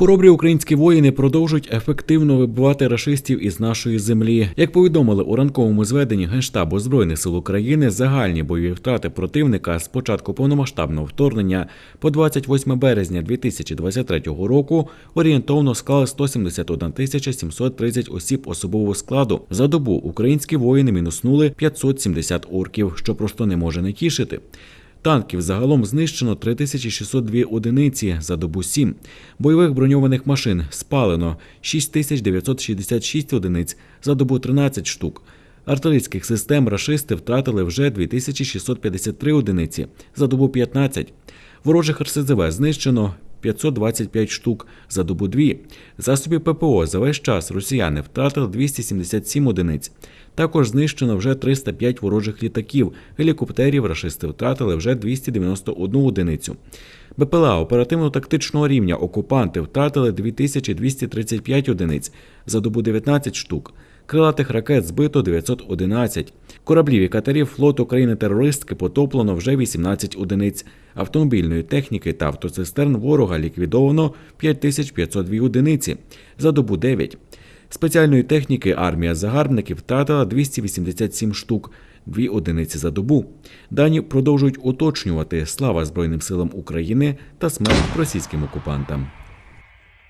Хоробрі українські воїни продовжують ефективно вибивати рашистів із нашої землі. Як повідомили у ранковому зведенні Генштабу Збройних сил України, загальні бойові втрати противника з початку повномасштабного вторгнення по 28 березня 2023 року орієнтовно склали 171 тисяча 730 осіб особового складу. За добу українські воїни мінуснули 570 орків, що просто не може не тішити. Танків загалом знищено 3602 одиниці за добу 7. Бойових броньованих машин спалено 6966 одиниць за добу 13 штук. Артилерійських систем рашисти втратили вже 2653 одиниці за добу 15. Ворожих РСЗВ знищено 525 штук за добу 2. Засобів ППО за весь час росіяни втратили 277 одиниць. Також знищено вже 305 ворожих літаків. Гелікоптерів рашисти втратили вже 291 одиницю. БПЛА оперативно-тактичного рівня окупанти втратили 2235 одиниць за добу 19 штук. Крилатих ракет збито 911. Кораблів і катерів флоту країни-терористки потоплено вже 18 одиниць. Автомобільної техніки та автоцистерн ворога ліквідовано 5502 одиниці за добу 9. Спеціальної техніки армія загарбників втратила 287 штук, дві одиниці за добу. Дані продовжують уточнювати слава Збройним силам України та смерть російським окупантам.